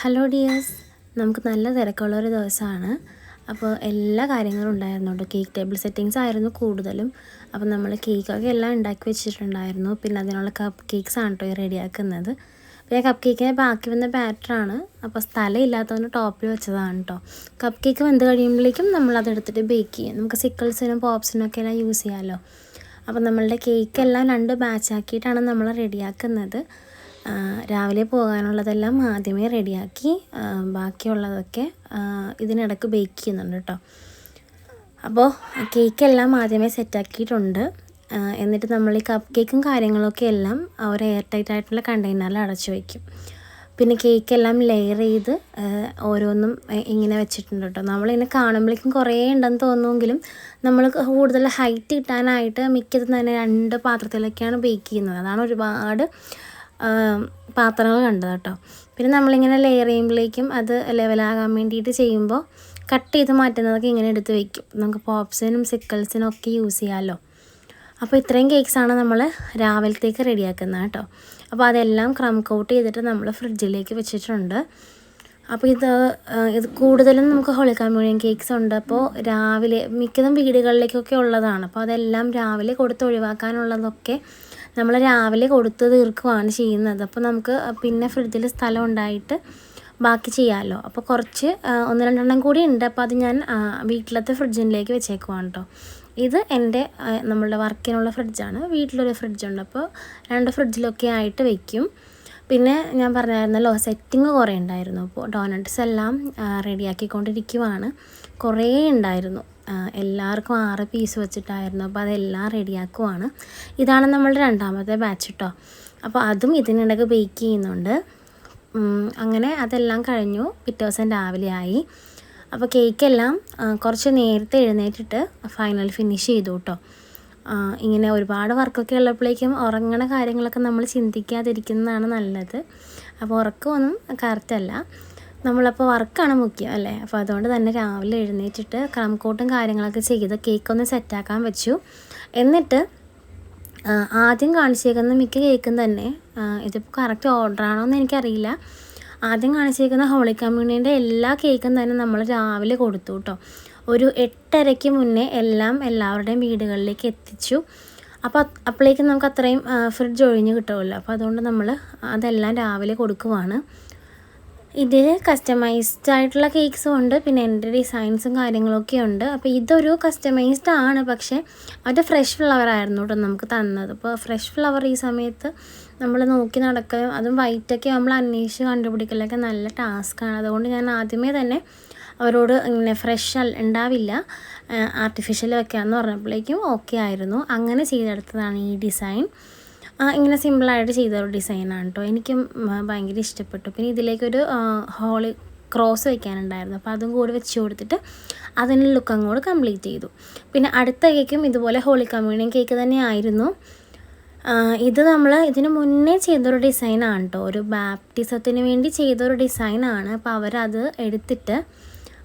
Hello dears നമുക്ക് നല്ല തിരക്കുള്ളൊരു ദിവസമാണ്. അപ്പോൾ എല്ലാ കാര്യങ്ങളും ഉണ്ടായിരുന്നു കേട്ടോ കേക്ക് ടേബിൾ സെറ്റിങ്സ് ആയിരുന്നു കൂടുതലും. അപ്പോൾ നമ്മൾ കേക്കൊക്കെ എല്ലാം ഉണ്ടാക്കി വെച്ചിട്ടുണ്ടായിരുന്നു. പിന്നെ അതിനുള്ള കപ്പ് കേക്ക്സ് ആണ് കേട്ടോ റെഡിയാക്കുന്നത്. പിന്നെ കപ്പ് കേക്കിനെ ബാക്കി വന്ന ബാറ്ററാണ് അപ്പോൾ സ്ഥലം ഇല്ലാത്തതുകൊണ്ട് ടോപ്പിൽ വെച്ചതാണ് കേട്ടോ. കപ്പ് കേക്ക് വെന്ത് കഴിയുമ്പോഴേക്കും നമ്മൾ അതെടുത്തിട്ട് ബേക്ക് ചെയ്യും. നമുക്ക് സിക്കിൾസിനും പോപ്സിനും ഒക്കെ എല്ലാം യൂസ് ചെയ്യാമല്ലോ അപ്പോൾ നമ്മളുടെ കേക്ക് എല്ലാം രണ്ട് ബാച്ചാക്കിയിട്ടാണ് നമ്മൾ റെഡിയാക്കുന്നത് രാവിലെ പോകാനുള്ളതെല്ലാം ആദ്യമേ റെഡിയാക്കി ബാക്കിയുള്ളതൊക്കെ ഇതിനിടക്ക് ബേക്ക് ചെയ്യുന്നുണ്ട് കേട്ടോ അപ്പോൾ കേക്കെല്ലാം ആദ്യമേ സെറ്റാക്കിയിട്ടുണ്ട് എന്നിട്ട് നമ്മൾ ഈ കപ്പ് കേക്കും കാര്യങ്ങളൊക്കെ എല്ലാം ഒരു എയർ ടൈറ്റ് ആയിട്ടുള്ള കണ്ടെയ്നറിൽ അടച്ചു വയ്ക്കും പിന്നെ കേക്കെല്ലാം ലെയർ ചെയ്ത് ഓരോന്നും ഇങ്ങനെ വെച്ചിട്ടുണ്ട് കേട്ടോ നമ്മളിങ്ങനെ കാണുമ്പോഴേക്കും കുറേ ഉണ്ടെന്ന് തോന്നുമെങ്കിലും നമ്മൾ കൂടുതൽ ഹൈറ്റ് കിട്ടാനായിട്ട് മിക്കതും തന്നെ രണ്ട് പാത്രത്തിലൊക്കെയാണ് ബേക്ക് ചെയ്യുന്നത്. അതാണ് ഒരുപാട് പാത്രങ്ങൾ കണ്ടത് കേട്ടോ പിന്നെ നമ്മളിങ്ങനെ ലെയർ ചെയ്യുമ്പോഴേക്കും അത് ലെവലാകാൻ വേണ്ടിയിട്ട് ചെയ്യുമ്പോൾ കട്ട് ചെയ്ത് മാറ്റുന്നതൊക്കെ ഇങ്ങനെ എടുത്ത് വയ്ക്കും നമുക്ക് പോപ്സിനും സിക്കിൾസിനും ഒക്കെ യൂസ് ചെയ്യാമല്ലോ അപ്പോൾ ഇത്രയും കേക്ക്സാണ് നമ്മൾ രാവിലത്തേക്ക് റെഡിയാക്കുന്നത് കേട്ടോ അപ്പോൾ അതെല്ലാം ക്രം കോട്ട് ചെയ്തിട്ട് നമ്മൾ ഫ്രിഡ്ജിലേക്ക് വെച്ചിട്ടുണ്ട്. അപ്പോൾ ഇത് ഇത് കൂടുതലും നമുക്ക് ഹോളി കമ്മ്യൂണിയൻ കേക്ക്സ് ഉണ്ട്. അപ്പോൾ രാവിലെ മിക്കതും വീടുകളിലേക്കൊക്കെ ഉള്ളതാണ്. അപ്പോൾ അതെല്ലാം രാവിലെ കൊടുത്ത് ഒഴിവാക്കാനുള്ളതൊക്കെ നമ്മൾ രാവിലെ കൊടുത്ത് തീർക്കുകയാണ് ചെയ്യുന്നത്. അപ്പോൾ നമുക്ക് പിന്നെ ഫ്രിഡ്ജിൽ സ്ഥലം ഉണ്ടായിട്ട് ബാക്കി ചെയ്യാമല്ലോ അപ്പോൾ കുറച്ച് ഒന്ന് രണ്ടെണ്ണം കൂടി ഉണ്ട്. അപ്പോൾ അത് ഞാൻ വീട്ടിലത്തെ ഫ്രിഡ്ജിലേക്ക് വെച്ചേക്കുവാണ് കേട്ടോ. ഇത് എന്റെ നമ്മളുടെ വർക്കിനുള്ള ഫ്രിഡ്ജാണ്. വീട്ടിലൊരു ഫ്രിഡ്ജുണ്ട്. അപ്പോൾ രണ്ട് ഫ്രിഡ്ജിലൊക്കെ ആയിട്ട് വയ്ക്കും പിന്നെ ഞാൻ പറഞ്ഞായിരുന്നല്ലോ സെറ്റിങ് കുറേ ഉണ്ടായിരുന്നു. അപ്പോൾ ഡോനട്ട്സ് എല്ലാം റെഡിയാക്കിക്കൊണ്ടിരിക്കുവാണ്. കുറേ ഉണ്ടായിരുന്നു. എല്ലാവർക്കും ആറ് പീസ് വെച്ചിട്ടായിരുന്നു. അപ്പോൾ അതെല്ലാം റെഡിയാക്കുവാണ് ഇതാണ് നമ്മളുടെ രണ്ടാമത്തെ ബാച്ച് കേട്ടോ അപ്പോൾ അതും ഇതിനിടയ്ക്ക് ബേക്ക് ചെയ്യുന്നുണ്ട്. അങ്ങനെ അതെല്ലാം കഴിഞ്ഞു. പിറ്റേ ദിവസം രാവിലെ ആയി. അപ്പോൾ കേക്കെല്ലാം കുറച്ച് നേരത്തെ എഴുന്നേറ്റിട്ട് ഫൈനൽ ഫിനിഷ് ചെയ്തു കേട്ടോ ഇങ്ങനെ ഒരുപാട് വർക്കൊക്കെ ഉള്ളപ്പോഴേക്കും ഉറങ്ങണ കാര്യങ്ങളൊക്കെ നമ്മൾ ചിന്തിക്കാതിരിക്കുന്നതാണ് നല്ലത്. അപ്പോൾ ഉറക്കമൊന്നും കറക്റ്റല്ല നമ്മളപ്പോൾ വർക്കാണ് മുഖ്യം അല്ലേ? അപ്പോൾ അതുകൊണ്ട് തന്നെ രാവിലെ എഴുന്നേറ്റിട്ട് ക്രം കോട്ടും കാര്യങ്ങളൊക്കെ ചെയ്ത് കേക്കൊന്ന് സെറ്റാക്കാൻ വെച്ചു. എന്നിട്ട് ആദ്യം കാണിച്ചേക്കുന്ന മിക്ക കേക്കും തന്നെ ഇതിപ്പോൾ കറക്റ്റ് ഓർഡറാണോ എന്ന് എനിക്കറിയില്ല. ആദ്യം കാണിച്ചേക്കുന്ന ഹോളി കമ്മ്യൂണിയുടെ എല്ലാ കേക്കും തന്നെ നമ്മൾ രാവിലെ കൊടുത്തു കേട്ടോ ഒരു എട്ടരയ്ക്ക് മുന്നേ എല്ലാം എല്ലാവരുടെയും വീടുകളിലേക്ക് എത്തിച്ചു. അപ്പോൾ അപ്പോഴേക്കും നമുക്ക് അത്രയും ഫ്രിഡ്ജ് ഒഴിഞ്ഞ് കിട്ടുമല്ലോ അപ്പോൾ അതുകൊണ്ട് നമ്മൾ അതെല്ലാം രാവിലെ കൊടുക്കുവാണ്. ഇതിൽ കസ്റ്റമൈസ്ഡ് ആയിട്ടുള്ള കേക്ക്സും ഉണ്ട്. പിന്നെ എന്റെ ഡിസൈൻസും കാര്യങ്ങളൊക്കെ ഉണ്ട്. അപ്പോൾ ഇതൊരു കസ്റ്റമൈസ്ഡ് ആണ്. പക്ഷേ അത് ഫ്രഷ് ഫ്ലവർ ആയിരുന്നു കേട്ടോ നമുക്ക് തന്നത്. അപ്പോൾ ഫ്രഷ് ഫ്ലവർ ഈ സമയത്ത് നമ്മൾ നോക്കി നടക്കുകയും അതും വൈറ്റൊക്കെ നമ്മൾ അന്വേഷിച്ച് കണ്ടുപിടിക്കലൊക്കെ നല്ല ടാസ്ക്കാണ് അതുകൊണ്ട് ഞാൻ ആദ്യമേ തന്നെ അവരോട് ഇങ്ങനെ ഫ്രഷ് ഉണ്ടാവില്ല ആർട്ടിഫിഷ്യൽ വെക്കാമെന്ന് പറഞ്ഞപ്പോഴേക്കും ഓക്കെ ആയിരുന്നു. അങ്ങനെ ചെയ്തെടുത്തതാണ് ഈ ഡിസൈൻ ഇങ്ങനെ സിമ്പിളായിട്ട് ചെയ്ത ഒരു ഡിസൈനാണ് കേട്ടോ എനിക്കും ഭയങ്കര ഇഷ്ടപ്പെട്ടു. പിന്നെ ഇതിലേക്കൊരു ഹോളി ക്രോസ് വയ്ക്കാനുണ്ടായിരുന്നു അപ്പോൾ അതും കൂടി വെച്ച് കൊടുത്തിട്ട് അതിന്റെ ലുക്ക് അങ്ങോട്ട് കംപ്ലീറ്റ് ചെയ്തു. പിന്നെ അടുത്ത കേക്കും ഇതുപോലെ ഹോളി കമ്മ്യൂണിയൻ കേക്ക് തന്നെ ആയിരുന്നു ഇത് നമ്മൾ ഇതിന് മുന്നേ ചെയ്തൊരു ഡിസൈനാണ് കേട്ടോ ഒരു ബാപ്റ്റിസത്തിന് വേണ്ടി ചെയ്തൊരു ഡിസൈനാണ്. അപ്പോൾ അവരത് എടുത്തിട്ട്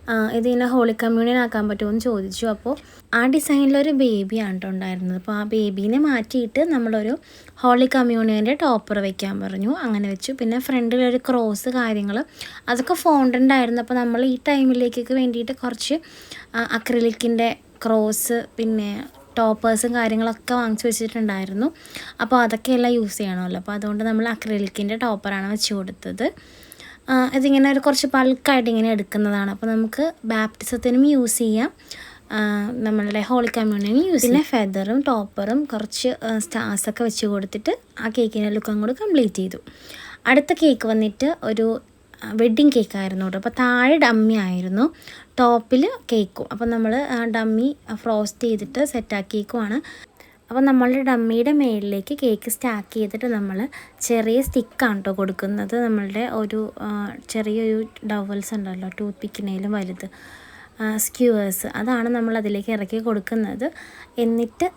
ആ, ഇങ്ങനെ ഹോളി കമ്മ്യൂണിയൻ ആക്കാൻ പറ്റുമോ എന്ന് ചോദിച്ചു. അപ്പോൾ ആ ഡിസൈനിലൊരു ബേബിയാണ് കേട്ടോ ഉണ്ടായിരുന്നത്. അപ്പോൾ ആ ബേബീനെ മാറ്റിയിട്ട് നമ്മളൊരു ഹോളി കമ്മ്യൂണിയന്റെ ടോപ്പർ വെക്കാൻ പറഞ്ഞു. അങ്ങനെ വെച്ചു. പിന്നെ ഫ്രണ്ടിലൊരു ക്രോസ് കാര്യങ്ങൾ അതൊക്കെ ഫോണ്ടന്റ് ആയിരുന്നു. അപ്പോൾ നമ്മൾ ഈ ടൈമിലേക്കൊക്കെ വേണ്ടിയിട്ട് കുറച്ച് അക്രിലിക്കിന്റെ ക്രോസ് പിന്നെ ടോപ്പേഴ്സും കാര്യങ്ങളൊക്കെ വാങ്ങിച്ചു വെച്ചിട്ടുണ്ടായിരുന്നു. അപ്പോൾ അതൊക്കെയെല്ലാം യൂസ് ചെയ്യണമല്ലോ. അപ്പോൾ അതുകൊണ്ട് നമ്മൾ അക്രിലിക്കിന്റെ ടോപ്പറാണ് വെച്ച് കൊടുത്തത്. ഇതിങ്ങനെ ഒരു കുറച്ച് ബൾക്കായിട്ട് ഇങ്ങനെ എടുക്കുന്നതാണ്. അപ്പോൾ നമുക്ക് ബാപ്റ്റിസത്തിനും യൂസ് ചെയ്യാം. നമ്മളുടെ ഹോളി കമ്മ്യൂണിനും യൂസ് ചെയ്യാം. പിന്നെ ഫെദറും ടോപ്പറും കുറച്ച് സ്റ്റാർസൊക്കെ വെച്ച് കൊടുത്തിട്ട് ആ കേക്കിന്റെ ലുക്കും കൂടെ കംപ്ലീറ്റ് ചെയ്തു. അടുത്ത കേക്ക് വന്നിട്ട് ഒരു വെഡ്ഡിങ് കേക്ക് ആയിരുന്നു കേട്ടോ. അപ്പോൾ താഴെ ഡമ്മി ആയിരുന്നു. ടോപ്പിൽ കേക്കും അപ്പോൾ നമ്മൾ ഡമ്മി ഫ്രോസ്റ്റ് ചെയ്തിട്ട് സെറ്റാക്കിയേക്കുവാണ് അപ്പോൾ നമ്മളുടെ ഡമ്മിയുടെ മേളിലേക്ക് കേക്ക് സ്റ്റാക്ക് ചെയ്തിട്ട് നമ്മൾ ചെറിയ സ്റ്റിക്കാണ് കേട്ടോ കൊടുക്കുന്നത്. നമ്മളുടെ ഒരു ചെറിയൊരു ഡവൽസ് ഉണ്ടല്ലോ ടൂത്ത് പിക്കിനേലും വലുത് സ്ക്യൂവേഴ്സ് അതാണ് നമ്മൾ അതിലേക്ക് ഇറക്കി കൊടുക്കുന്നത്. എന്നിട്ട്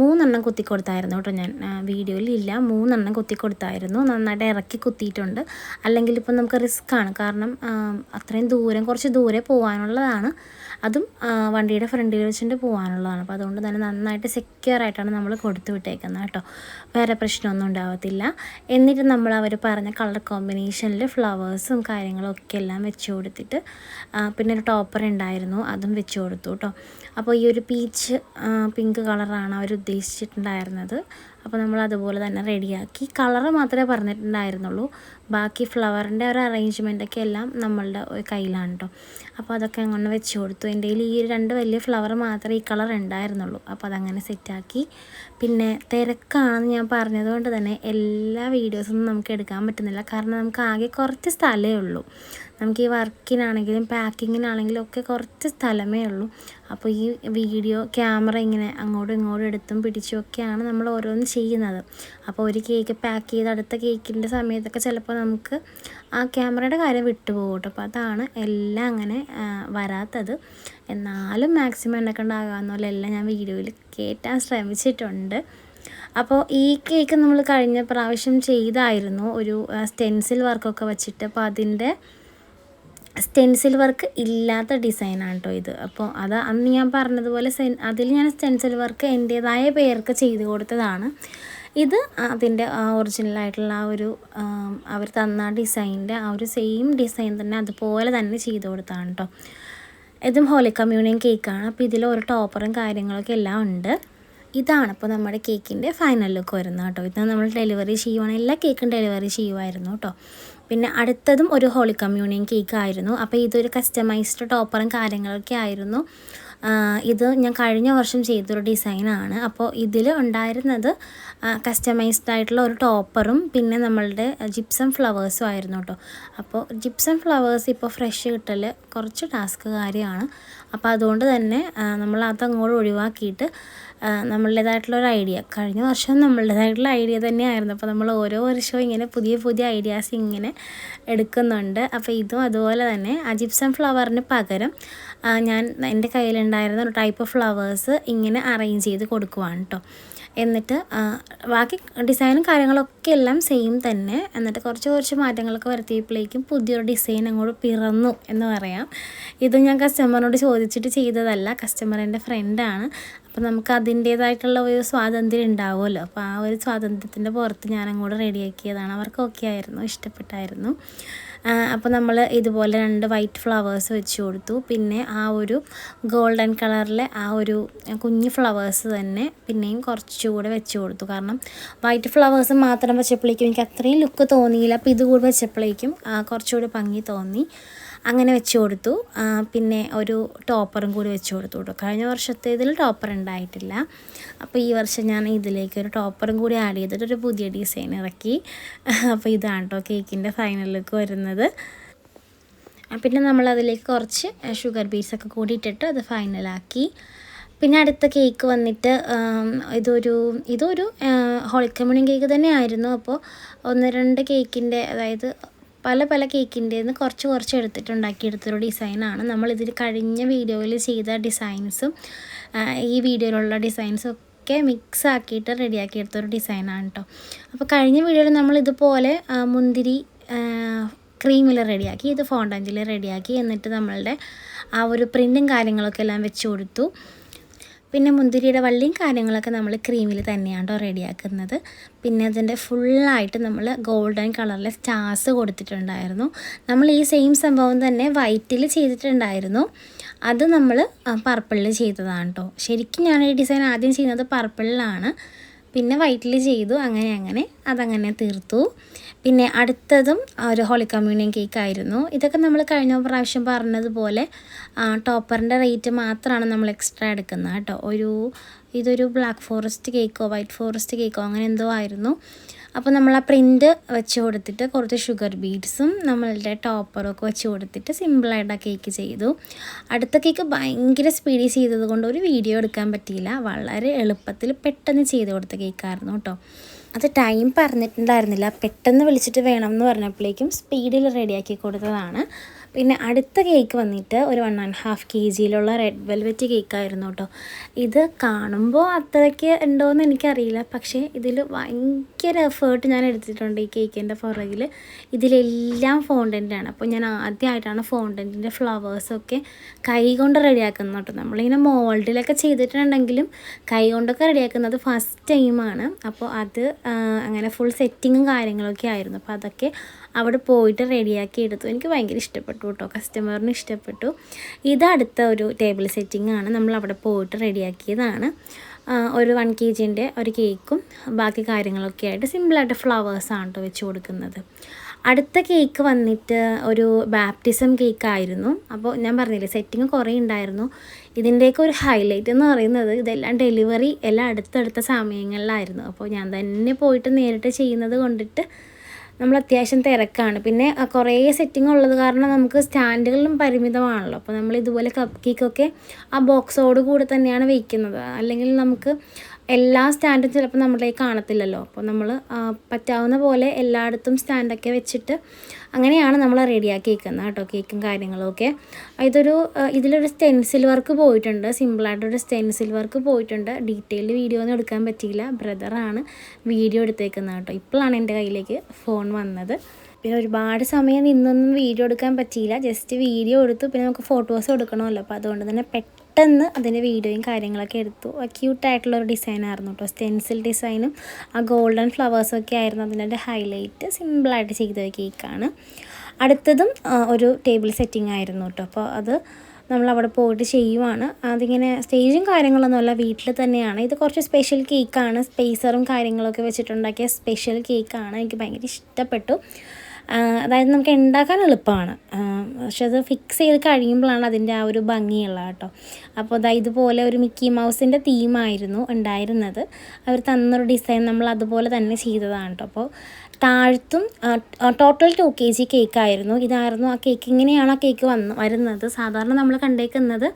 മൂന്നെണ്ണം കുത്തി കൊടുത്തായിരുന്നു കേട്ടോ ഞാൻ വീഡിയോയിൽ ഇല്ല. മൂന്നെണ്ണം കുത്തി കൊടുത്തായിരുന്നു നന്നായിട്ട് ഇറക്കി കുത്തിയിട്ടുണ്ട്. അല്ലെങ്കിൽ ഇപ്പം നമുക്ക് റിസ്ക് ആണ്. കാരണം അത്രയും ദൂരം കുറച്ച് ദൂരെ പോകാനുള്ളതാണ്. അതും വണ്ടിയുടെ ഫ്രണ്ടിൽ വെച്ചിട്ട് പോകാനുള്ളതാണ് അപ്പോൾ അതുകൊണ്ട് തന്നെ നന്നായിട്ട് സെക്യൂർ ആയിട്ടാണ് നമ്മൾ കൊടുത്തു വിട്ടേക്കുന്നത് കേട്ടോ. വേറെ പ്രശ്നമൊന്നും ഉണ്ടാവത്തില്ല. എന്നിട്ട് നമ്മൾ അവർ പറഞ്ഞ കളർ കോമ്പിനേഷനിൽ ഫ്ലവേഴ്സും കാര്യങ്ങളും ഒക്കെ എല്ലാം വെച്ച് കൊടുത്തിട്ട് പിന്നെ ഒരു ടോപ്പർ ഉണ്ടായിരുന്നു. അതും വെച്ച് കൊടുത്തു കേട്ടോ. അപ്പോൾ ഈ ഒരു പീച്ച് പിങ്ക് കളറാണ് അവർ ഉദ്ദേശിച്ചിട്ടുണ്ടായിരുന്നത്. അപ്പോൾ നമ്മൾ അതുപോലെ തന്നെ റെഡിയാക്കി. കളറ് മാത്രമേ പറഞ്ഞിട്ടുണ്ടായിരുന്നുള്ളൂ. ബാക്കി ഫ്ലവറിന്റെ ഒരു അറേഞ്ച്മെന്റൊക്കെ എല്ലാം നമ്മളുടെ കയ്യിലാണ് കേട്ടോ അപ്പോൾ അതൊക്കെ അങ്ങനെ വെച്ച് കൊടുത്തു. എന്റെ കയ്യിൽ ഈ രണ്ട് വലിയ ഫ്ലവർ മാത്രമേ ഈ കളർ ഉണ്ടായിരുന്നുള്ളൂ. അപ്പോൾ അതങ്ങനെ സെറ്റാക്കി പിന്നെ തിരക്കാണെന്ന് ഞാൻ പറഞ്ഞതുകൊണ്ട് തന്നെ എല്ലാ വീഡിയോസൊന്നും നമുക്ക് എടുക്കാൻ പറ്റുന്നില്ല. കാരണം നമുക്ക് ആകെ കുറച്ച് സ്ഥലമേ ഉള്ളൂ. നമുക്ക് ഈ വർക്കിനാണെങ്കിലും പാക്കിങ്ങിനാണെങ്കിലും ഒക്കെ കുറച്ച് സ്ഥലമേ ഉള്ളൂ. അപ്പോൾ ഈ വീഡിയോ ക്യാമറ ഇങ്ങനെ അങ്ങോട്ടും ഇങ്ങോട്ടും എടുത്തും പിടിച്ചും ഒക്കെയാണ് നമ്മൾ ഓരോന്ന് ചെയ്യുന്നത്. അപ്പോൾ ഒരു കേക്ക് പാക്ക് ചെയ്ത് അടുത്ത കേക്കിന്റെ സമയത്തൊക്കെ ചിലപ്പോൾ നമുക്ക് ആ ക്യാമറയുടെ കാര്യം വിട്ടുപോകും കേട്ടോ. അപ്പോൾ അതാണ് എല്ലാം അങ്ങനെ വരാത്തത്. എന്നാലും മാക്സിമം എന്നെ കൊണ്ടാകാവുന്ന പോലെ എല്ലാം ഞാൻ വീഡിയോയിൽ കയറ്റാൻ ശ്രമിച്ചിട്ടുണ്ട്. അപ്പോൾ ഈ കേക്ക് നമ്മൾ കഴിഞ്ഞ പ്രാവശ്യം ചെയ്തായിരുന്നു. ഒരു സ്റ്റെൻസിൽ വർക്കൊക്കെ വച്ചിട്ട്. അപ്പോൾ അതിന്റെ സ്റ്റെൻസിൽ വർക്ക് ഇല്ലാത്ത ഡിസൈനാണ് കേട്ടോ ഇത്. അപ്പോൾ അത് അന്ന് ഞാൻ പറഞ്ഞതുപോലെ സെൻ അതിൽ ഞാൻ സ്റ്റെൻസിൽ വർക്ക് എന്റേതായ പേർക്ക് ചെയ്ത് കൊടുത്തതാണ്. ഇത് അതിന്റെ ഒറിജിനലായിട്ടുള്ള ആ ഒരു അവർ തന്ന ഡിസൈനിന്റെ ആ ഒരു സെയിം ഡിസൈൻ തന്നെ അതുപോലെ തന്നെ ചെയ്ത് കൊടുത്താണ് കേട്ടോ ഇതും ഹോളി കമ്മ്യൂണിയൻ കേക്കാണ് അപ്പോൾ ഇതിൽ ഒരു ടോപ്പറും കാര്യങ്ങളൊക്കെ എല്ലാം ഉണ്ട്. ഇതാണ് ഇപ്പോൾ നമ്മുടെ കേക്കിന്റെ ഫൈനൽ ലുക്ക് വരുന്നത് കേട്ടോ ഇത് നമ്മൾ ഡെലിവറി ചെയ്യുവാണെങ്കിൽ എല്ലാ കേക്കും ഡെലിവറി ചെയ്യുമായിരുന്നു കേട്ടോ പിന്നെ അടുത്തതും ഒരു ഹോളി കമ്മ്യൂണിയൻ കേക്ക് ആയിരുന്നു അപ്പോൾ ഇതൊരു കസ്റ്റമൈസ്ഡ് ടോപ്പറും കാര്യങ്ങളൊക്കെ ആയിരുന്നു. ഇത് ഞാൻ കഴിഞ്ഞ വർഷം ചെയ്തൊരു ഡിസൈനാണ്. അപ്പോൾ ഇതിൽ ഉണ്ടായിരുന്നത് കസ്റ്റമൈസ്ഡ് ആയിട്ടുള്ള ഒരു ടോപ്പറും പിന്നെ നമ്മളുടെ ജിപ്സം ഫ്ലവേഴ്സും ആയിരുന്നു കേട്ടോ അപ്പോൾ ജിപ്സം ഫ്ലവേഴ്സ് ഇപ്പോൾ ഫ്രഷ് കിട്ടൽ കുറച്ച് ടാസ്ക് കാര്യമാണ്. അപ്പോൾ അതുകൊണ്ട് തന്നെ നമ്മൾ അതങ്ങോട്ട് ഒഴിവാക്കിയിട്ട് നമ്മളുടേതായിട്ടുള്ള ഒരു ഐഡിയ കഴിഞ്ഞ വർഷം നമ്മളുടേതായിട്ടുള്ള ഐഡിയ തന്നെയായിരുന്നു. അപ്പോൾ നമ്മൾ ഓരോ വർഷവും ഇങ്ങനെ പുതിയ പുതിയ ഐഡിയാസ് ഇങ്ങനെ എടുക്കുന്നുണ്ട്. അപ്പോൾ ഇതും അതുപോലെ തന്നെ ആ ഫ്ലവറിന് പകരം ഞാൻ എന്റെ കയ്യിലുണ്ടായിരുന്ന ഒരു ടൈപ്പ് ഓഫ് ഫ്ലവേഴ്സ് ഇങ്ങനെ അറേഞ്ച് ചെയ്ത് കൊടുക്കുവാണ് കേട്ടോ എന്നിട്ട് ബാക്കി ഡിസൈനും കാര്യങ്ങളൊക്കെ എല്ലാം സെയിം തന്നെ. എന്നിട്ട് കുറച്ച് കുറച്ച് മാറ്റങ്ങളൊക്കെ വരുത്തിയപ്പോഴേക്കും പുതിയൊരു ഡിസൈൻ അങ്ങോട്ട് പിറന്നു എന്ന് പറയാം. ഇത് ഞാൻ കസ്റ്റമറിനോട് ചോദിച്ചിട്ട് ചെയ്തതല്ല. കസ്റ്റമർ എന്റെ ഫ്രണ്ടാണ് അപ്പോൾ നമുക്ക് അതിന്റേതായിട്ടുള്ള ഒരു സ്വാതന്ത്ര്യം ഉണ്ടാവുമല്ലോ. അപ്പോൾ ആ ഒരു സ്വാതന്ത്ര്യത്തിന്റെ പുറത്ത് ഞാൻ അങ്ങോട്ട് റെഡിയാക്കിയതാണ് അവർക്ക് ഓക്കെ ആയിരുന്നു ഇഷ്ടപ്പെട്ടായിരുന്നു. അപ്പോൾ നമ്മൾ ഇതുപോലെ രണ്ട് വൈറ്റ് ഫ്ലവേഴ്സ് വെച്ച് കൊടുത്തു. പിന്നെ ആ ഒരു ഗോൾഡൻ കളറിലെ ആ ഒരു കുഞ്ഞു ഫ്ലവേഴ്സ് തന്നെ പിന്നെയും കുറച്ചുകൂടെ വെച്ച് കൊടുത്തു. കാരണം വൈറ്റ് ഫ്ലവേഴ്സ് മാത്രം വെച്ചപ്പോഴേക്കും എനിക്ക് അത്രയും ലുക്ക് തോന്നിയില്ല. അപ്പോൾ ഇതുകൂടി വെച്ചപ്പോഴേക്കും കുറച്ചുകൂടി ഭംഗി തോന്നി. അങ്ങനെ വെച്ച് കൊടുത്തു. പിന്നെ ഒരു ടോപ്പറും കൂടി വെച്ച് കൊടുത്തു കേട്ടോ. കഴിഞ്ഞ വർഷത്തെ ഇതിൽ ടോപ്പർ ഉണ്ടായിട്ടില്ല. അപ്പോൾ ഈ വർഷം ഞാൻ ഇതിലേക്ക് ഒരു ടോപ്പറും കൂടി ആഡ് ചെയ്തിട്ട് ഒരു പുതിയ ഡിസൈൻ ഇറക്കി. അപ്പോൾ ഇതാണ് കേട്ടോ കേക്കിന്റെ ഫൈനൽ ലുക്ക് വരുന്നത്. പിന്നെ നമ്മൾ അതിലേക്ക് കുറച്ച് ഷുഗർ ബീറ്റ്സ് ഒക്കെ കൂടി ഇട്ടിട്ട് അത് ഫൈനലാക്കി പിന്നെ അടുത്ത കേക്ക് വന്നിട്ട് ഇതൊരു ഇതൊരു ഹോളിക്കമ്മ്യൂണിയൻ കേക്ക് തന്നെ ആയിരുന്നു അപ്പോൾ ഒന്ന് രണ്ട് കേക്കിന്റെ അതായത് പല പല കേക്കിന്റെന്ന് കുറച്ച് കുറച്ച് എടുത്തിട്ടുണ്ടാക്കിയെടുത്തൊരു ഡിസൈനാണ്. നമ്മളിതിൽ കഴിഞ്ഞ വീഡിയോയിൽ ചെയ്ത ഡിസൈൻസും ഈ വീഡിയോയിലുള്ള ഡിസൈൻസും ഒക്കെ മിക്സ് ആക്കിയിട്ട് റെഡിയാക്കി എടുത്തൊരു ഡിസൈനാണ് കേട്ടോ അപ്പോൾ കഴിഞ്ഞ വീഡിയോയിൽ നമ്മൾ ഇതുപോലെ മുന്തിരി ക്രീമിൽ റെഡിയാക്കി ഇത് ഫോണ്ടന്റിൽ റെഡിയാക്കി എന്നിട്ട് നമ്മളുടെ ആ ഒരു പ്രിന്റും കാര്യങ്ങളൊക്കെ എല്ലാം വെച്ച് കൊടുത്തു. പിന്നെ മുന്തിരിയുടെ വള്ളിയും കാര്യങ്ങളൊക്കെ നമ്മൾ ക്രീമിൽ തന്നെയാണ് കേട്ടോ റെഡിയാക്കുന്നത്. പിന്നെ അതിന്റെ ഫുള്ളായിട്ട് നമ്മൾ ഗോൾഡൻ കളറിലെ സ്റ്റാർസ് കൊടുത്തിട്ടുണ്ടായിരുന്നു. നമ്മൾ ഈ സെയിം സംഭവം തന്നെ വൈറ്റിൽ ചെയ്തിട്ടുണ്ടായിരുന്നു. അത് നമ്മൾ പർപ്പിളിൽ ചെയ്തതാണ് കേട്ടോ ശരിക്കും ഞാൻ ഈ ഡിസൈൻ ആദ്യം ചെയ്യുന്നത് പർപ്പിളിലാണ് പിന്നെ വൈറ്റിൽ ചെയ്തു അങ്ങനെ അങ്ങനെ. അതങ്ങനെ തീർത്തു. പിന്നെ അടുത്തതും ഒരു ഹോളി കമ്മ്യൂണിയൻ കേക്ക് ആയിരുന്നു. ഇതൊക്കെ നമ്മൾ കഴിഞ്ഞ പ്രാവശ്യം പറഞ്ഞതുപോലെ ടോപ്പറിന്റെ റേറ്റ് മാത്രമാണ് നമ്മൾ എക്സ്ട്രാ എടുക്കുന്നത് കേട്ടോ. ഒരു ഇതൊരു ബ്ലാക്ക് ഫോറസ്റ്റ് കേക്കോ വൈറ്റ് ഫോറസ്റ്റ് കേക്കോ അങ്ങനെ എന്തോ ആയിരുന്നു. അപ്പോൾ നമ്മൾ ആ പ്രിന്റ് വെച്ച് കൊടുത്തിട്ട് കുറച്ച് ഷുഗർ ബീഡ്സും നമ്മളുടെ ടോപ്പറും ഒക്കെ വെച്ച് കൊടുത്തിട്ട് സിമ്പിളായിട്ട് ആ കേക്ക് ചെയ്തു. അടുത്ത കേക്ക് ഭയങ്കര സ്പീഡിൽ ചെയ്തത് കൊണ്ട് ഒരു വീഡിയോ എടുക്കാൻ പറ്റിയില്ല. വളരെ എളുപ്പത്തിൽ പെട്ടെന്ന് ചെയ്ത് കൊടുത്ത കേക്കായിരുന്നു കേട്ടോ. അത് ടൈം പറഞ്ഞിട്ടുണ്ടായിരുന്നില്ല. പെട്ടെന്ന് വിളിച്ചിട്ട് വേണം എന്ന് പറഞ്ഞപ്പോഴേക്കും സ്പീഡിൽ റെഡിയാക്കി കൊടുത്തതാണ്. പിന്നെ അടുത്ത കേക്ക് വന്നിട്ട് ഒരു വൺ ആൻഡ് ഹാഫ് കെ ജിയിലുള്ള റെഡ് വെൽവെറ്റ് കേക്കായിരുന്നു കേട്ടോ ഇത് കാണുമ്പോൾ അത്രയ്ക്ക് ഉണ്ടോയെന്ന് എനിക്കറിയില്ല. പക്ഷേ ഇതിൽ ഭയങ്കര എഫേർട്ട് ഞാൻ എടുത്തിട്ടുണ്ട് ഈ കേക്കിന്റെ പുറകിൽ ഇതിലെല്ലാം ഫോണ്ടന്റാണ് അപ്പോൾ ഞാൻ ആദ്യമായിട്ടാണ് ഫോണ്ടന്റിന്റെ ഫ്ലവേഴ്സൊക്കെ കൈ കൊണ്ട് റെഡിയാക്കുന്നത് കേട്ടോ നമ്മളിങ്ങനെ മോൾഡിലൊക്കെ ചെയ്തിട്ടുണ്ടെങ്കിലും കൈ കൊണ്ടൊക്കെ റെഡിയാക്കുന്നത് ഫസ്റ്റ് ടൈമാണ് അപ്പോൾ അത് അങ്ങനെ ഫുൾ സെറ്റിങ്ങും കാര്യങ്ങളൊക്കെ ആയിരുന്നു. അപ്പോൾ അതൊക്കെ അവിടെ പോയിട്ട് റെഡിയാക്കി എടുത്തു. എനിക്ക് ഭയങ്കര ഇഷ്ടപ്പെട്ടു കേട്ടോ. കസ്റ്റമറിന് ഇഷ്ടപ്പെട്ടു. ഇത് അടുത്ത ഒരു ടേബിൾ സെറ്റിംഗ് ആണ്. നമ്മൾ അവിടെ പോയിട്ട് റെഡിയാക്കിയതാണ്. ഒരു വൺ കെ ജിന്റെ ഒരു കേക്കും ബാക്കി കാര്യങ്ങളൊക്കെ ആയിട്ട് സിമ്പിളായിട്ട് ഫ്ലവേഴ്സാണ് കേട്ടോ വെച്ച് കൊടുക്കുന്നത്. അടുത്ത കേക്ക് വന്നിട്ട് ഒരു ബാപ്റ്റിസം കേക്ക് ആയിരുന്നു. അപ്പോൾ ഞാൻ പറഞ്ഞില്ലേ സെറ്റിങ് കുറേ ഉണ്ടായിരുന്നു. ഇതിന്റെയൊക്കെ ഒരു ഹൈലൈറ്റ് എന്ന് പറയുന്നത് ഇതെല്ലാം ഡെലിവറി എല്ലാം അടുത്തടുത്ത സമയങ്ങളിലായിരുന്നു. അപ്പോൾ ഞാൻ തന്നെ പോയിട്ട് നേരിട്ട് ചെയ്യുന്നത് കൊണ്ടിട്ട് നമ്മൾ അത്യാവശ്യം തിരക്കാണ്. പിന്നെ കുറേ സെറ്റിംഗ് ഉള്ളത് കാരണം നമുക്ക് സ്റ്റാൻഡുകളിലും പരിമിതമാണല്ലോ. അപ്പോൾ നമ്മൾ ഇതുപോലെ കപ്പ് കേക്കൊക്കെ ആ ബോക്സോട് കൂടെ തന്നെയാണ് വയ്ക്കുന്നത് അല്ലെങ്കിൽ നമുക്ക് എല്ലാ സ്റ്റാൻഡും ചിലപ്പോൾ നമ്മുടെ കാണത്തില്ലല്ലോ. അപ്പോൾ നമ്മൾ പറ്റാവുന്ന പോലെ എല്ലായിടത്തും സ്റ്റാൻഡൊക്കെ വെച്ചിട്ട് അങ്ങനെയാണ് നമ്മൾ റെഡിയാക്കി വെക്കുന്നത് കേട്ടോ കേക്കും കാര്യങ്ങളൊക്കെ ഇതൊരു ഇതിലൊരു സ്റ്റെൻസിൽ വർക്ക് പോയിട്ടുണ്ട്. സിമ്പിളായിട്ടൊരു സ്റ്റെൻസിൽ വർക്ക് പോയിട്ടുണ്ട്. ഡീറ്റെയിൽഡ് വീഡിയോ ഒന്നും എടുക്കാൻ പറ്റിയില്ല. ബ്രദറാണ് വീഡിയോ എടുത്തേക്കുന്നത് കേട്ടോ. ഇപ്പോഴാണ് എന്റെ കയ്യിലേക്ക് ഫോൺ വന്നത്. പിന്നെ ഒരുപാട് സമയം നിന്നൊന്നും വീഡിയോ എടുക്കാൻ പറ്റിയില്ല. ജസ്റ്റ് വീഡിയോ എടുത്തു. പിന്നെ നമുക്ക് ഫോട്ടോസ് എടുക്കണമല്ലോ. അപ്പോൾ അതുകൊണ്ട് തന്നെ പെട്ടെന്ന് അതിന്റെ വീഡിയോയും കാര്യങ്ങളൊക്കെ എടുത്തു. ക്യൂട്ടായിട്ടുള്ള ഒരു ഡിസൈനായിരുന്നു കേട്ടോ സ്റ്റെൻസിൽ ഡിസൈനും ആ ഗോൾഡൻ ഫ്ലവേഴ്സും ഒക്കെ ആയിരുന്നു അതിന്റെ ഹൈലൈറ്റ് സിമ്പിളായിട്ട് ചെയ്ത കേക്കാണ് അടുത്തതും ഒരു ടേബിൾ സെറ്റിംഗ് ആയിരുന്നു കേട്ടോ അപ്പോൾ അത് നമ്മൾ അവിടെ പോയിട്ട് ചെയ്യുവാണ്. അതിങ്ങനെ സ്റ്റേജും കാര്യങ്ങളൊന്നുമല്ല വീട്ടിൽ തന്നെയാണ്. ഇത് കുറച്ച് സ്പെഷ്യൽ കേക്കാണ് സ്പേസറും കാര്യങ്ങളൊക്കെ വെച്ചിട്ടുണ്ടാക്കിയ സ്പെഷ്യൽ കേക്കാണ് എനിക്ക് ഭയങ്കര ഇഷ്ടപ്പെട്ടു. അതായത് നമുക്ക് ഉണ്ടാക്കാൻ എളുപ്പമാണ്. പക്ഷെ അത് ഫിക്സ് ചെയ്ത് കഴിയുമ്പോഴാണ് അതിന്റെ ആ ഒരു ഭംഗിയുള്ള കേട്ടോ. അപ്പോൾ അതാ ഇതുപോലെ ഒരു മിക്കി മൗസിന്റെ തീമായിരുന്നു ഉണ്ടായിരുന്നത്. അവർ തന്നൊരു ഡിസൈൻ നമ്മൾ അതുപോലെ തന്നെ ചെയ്തതാണ് കേട്ടോ. അപ്പോൾ താഴ്ത്തും ടോട്ടൽ ടു കെ ജി കേക്കായിരുന്നു ഇതായിരുന്നു ആ കേക്ക് ഇങ്ങനെയാണ് ആ കേക്ക് വന്ന് വരുന്നത്. സാധാരണ നമ്മൾ കണ്ടേക്കുന്നത്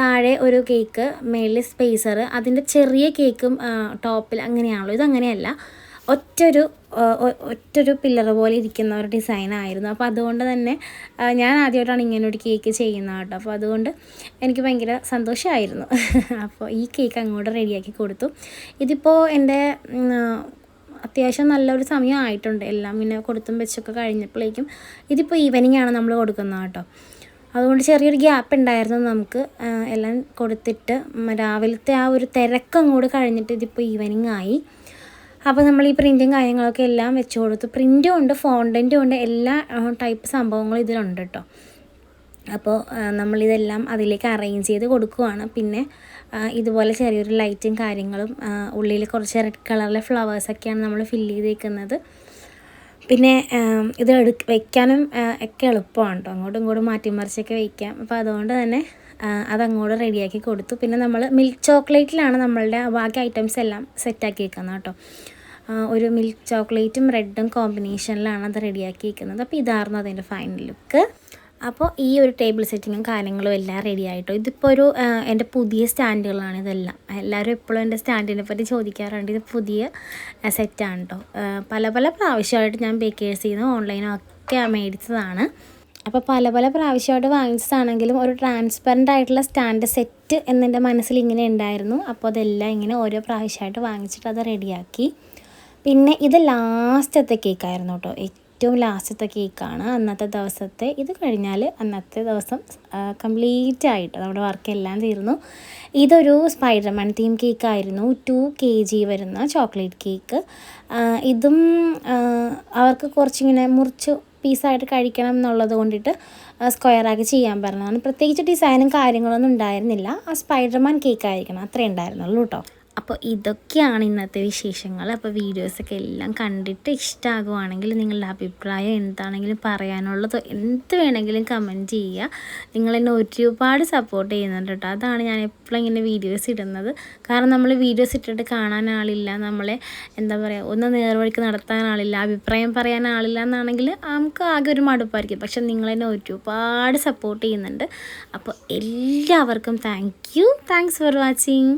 താഴെ ഒരു കേക്ക് മേളിൽ സ്പേസർ അതിന്റെ ചെറിയ കേക്കും ടോപ്പിൽ അങ്ങനെയാണല്ലോ. ഇതങ്ങനെയല്ല. ഒറ്റൊരു ഒറ്റൊരു പില്ലർ പോലെ ഇരിക്കുന്ന ഒരു ഡിസൈനായിരുന്നു അപ്പോൾ അതുകൊണ്ട് തന്നെ ഞാൻ ആദ്യമായിട്ടാണ് ഇങ്ങനെ ഒരു കേക്ക് ചെയ്യുന്നത് കേട്ടോ. അപ്പോൾ അതുകൊണ്ട് എനിക്ക് ഭയങ്കര സന്തോഷമായിരുന്നു. അപ്പോൾ ഈ കേക്ക് അങ്ങോട്ട് റെഡിയാക്കി കൊടുത്തു. ഇതിപ്പോൾ എന്റെ അത്യാവശ്യം നല്ലൊരു സമയം ആയിട്ടുണ്ട് എല്ലാം പിന്നെ കൊടുത്തും വെച്ചൊക്കെ കഴിഞ്ഞപ്പോഴേക്കും ഇതിപ്പോൾ ഈവനിങ് ആണ് നമ്മൾ കൊടുക്കുന്നത് കേട്ടോ. അതുകൊണ്ട് ചെറിയൊരു ഗ്യാപ്പ് ഉണ്ടായിരുന്നു നമുക്ക് എല്ലാം കൊടുത്തിട്ട് രാവിലത്തെ ആ ഒരു തിരക്കങ്ങോട്ട് കഴിഞ്ഞിട്ട് ഇതിപ്പോൾ ഈവനിങ് ആയി. അപ്പോൾ നമ്മൾ ഈ പ്രിന്റും കാര്യങ്ങളൊക്കെ എല്ലാം വെച്ച് കൊടുത്തു. പ്രിന്റും ഉണ്ട് ഫോണ്ടന്റും ഉണ്ട് എല്ലാ ടൈപ്പ് സംഭവങ്ങളും ഇതിലുണ്ട് കേട്ടോ അപ്പോൾ നമ്മളിതെല്ലാം അതിലേക്ക് അറേഞ്ച് ചെയ്ത് കൊടുക്കുവാണ്. പിന്നെ ഇതുപോലെ ചെറിയൊരു ലൈറ്റും കാര്യങ്ങളും ഉള്ളിൽ കുറച്ച് റെഡ് കളറിലെ ഫ്ലവേഴ്സൊക്കെയാണ് നമ്മൾ ഫില്ല് ചെയ്തേക്കുന്നത്. പിന്നെ ഇത് എടു വയ്ക്കാനും ഒക്കെ എളുപ്പമാണ് കേട്ടോ അങ്ങോട്ടും ഇങ്ങോട്ടും മാറ്റി മറിച്ചൊക്കെ വയ്ക്കാം അപ്പോൾ അതുകൊണ്ട് തന്നെ അതങ്ങോട്ട് റെഡിയാക്കി കൊടുത്തു. പിന്നെ നമ്മൾ മിൽക്ക് ചോക്ലേറ്റിലാണ് നമ്മളുടെ ബാക്കി ഐറ്റംസ് എല്ലാം സെറ്റാക്കി വെക്കുന്നത് കേട്ടോ ഒരു മിൽക്ക് ചോക്ലേറ്റും റെഡും കോമ്പിനേഷനിലാണ് അത് റെഡിയാക്കി വെക്കുന്നത്. അപ്പോൾ ഇതായിരുന്നു അതിന്റെ ഫൈനൽ ലുക്ക് അപ്പോൾ ഈ ഒരു ടേബിൾ സെറ്റിങ്ങും കാര്യങ്ങളും എല്ലാം റെഡി ആയിട്ടോ. ഇതിപ്പോൾ ഒരു എന്റെ പുതിയ സ്റ്റാൻഡുകളാണ് ഇതെല്ലാം. എല്ലാവരും എപ്പോഴും എന്റെ സ്റ്റാൻഡിനെ പറ്റി ചോദിക്കാറുണ്ട്. ഇത് പുതിയ സെറ്റാണ് കേട്ടോ പല പല പ്രാവശ്യമായിട്ട് ഞാൻ ബേക്കേഴ്സിൽ നിന്ന് ഓൺലൈനൊക്കെ മേടിച്ചതാണ്. അപ്പോൾ പല പല പ്രാവശ്യമായിട്ട് വാങ്ങിച്ചതാണെങ്കിലും ഒരു ട്രാൻസ്പെറന്റ് ആയിട്ടുള്ള സ്റ്റാൻഡ് സെറ്റ് എന്നെന്റെ മനസ്സിൽ ഇങ്ങനെ ഉണ്ടായിരുന്നു. അപ്പോൾ അതെല്ലാം ഇങ്ങനെ ഓരോ പ്രാവശ്യമായിട്ട് വാങ്ങിച്ചിട്ട് അത് റെഡിയാക്കി പിന്നെ ഇത് ലാസ്റ്റത്തെ കേക്കായിരുന്നു കേട്ടോ. ഏറ്റവും ലാസ്റ്റത്തെ കേക്കാണ് അന്നത്തെ ദിവസത്തെ. ഇത് കഴിഞ്ഞാൽ അന്നത്തെ ദിവസം കംപ്ലീറ്റ് ആയിട്ട് നമ്മുടെ വർക്ക് എല്ലാം തീർന്നു. ഇതൊരു സ്പൈഡർമാൻ തീം കേക്കായിരുന്നു ടു കെ ജി വരുന്ന ചോക്ലേറ്റ് കേക്ക് ഇതും അവർക്ക് കുറച്ചിങ്ങനെ മുറിച്ച് പീസായിട്ട് കഴിക്കണം എന്നുള്ളത് കൊണ്ടിട്ട് സ്ക്വയറാക്കി ചെയ്യാൻ പറഞ്ഞതാണ്. പ്രത്യേകിച്ച് ഡിസൈനും കാര്യങ്ങളൊന്നും ഉണ്ടായിരുന്നില്ല. ആ സ്പൈഡർമാൻ കേക്ക് ആയിരിക്കണം. അത്രേ ഉണ്ടായിരുന്നുള്ളൂ കേട്ടോ. അപ്പോൾ ഇതൊക്കെയാണ് ഇന്നത്തെ വിശേഷങ്ങൾ. അപ്പോൾ വീഡിയോസൊക്കെ എല്ലാം കണ്ടിട്ട് ഇഷ്ടമാകുവാണെങ്കിൽ നിങ്ങളുടെ അഭിപ്രായം എന്താണെങ്കിലും പറയാനുള്ളത് എന്ത് വേണമെങ്കിലും കമന്റ് ചെയ്യുക. നിങ്ങൾ എന്നെ ഒരുപാട് സപ്പോർട്ട് ചെയ്യുന്നുണ്ട് കേട്ടോ അതാണ് ഞാൻ എപ്പോഴും ഇങ്ങനെ വീഡിയോസ് ഇടുന്നത്. കാരണം നമ്മൾ വീഡിയോസ് ഇട്ടിട്ട് കാണാൻ ആളില്ല നമ്മളെ എന്താ പറയുക ഒന്ന് നേർവഴിക്ക് നടത്താൻ ആളില്ല അഭിപ്രായം പറയാൻ ആളില്ല എന്നാണെങ്കിൽ നമുക്ക് ആകെ ഒരു മടുപ്പായിരിക്കും. പക്ഷെ നിങ്ങൾ എന്നെ ഒരുപാട് സപ്പോർട്ട് ചെയ്യുന്നുണ്ട്. അപ്പോൾ എല്ലാവർക്കും thank you thanks for watching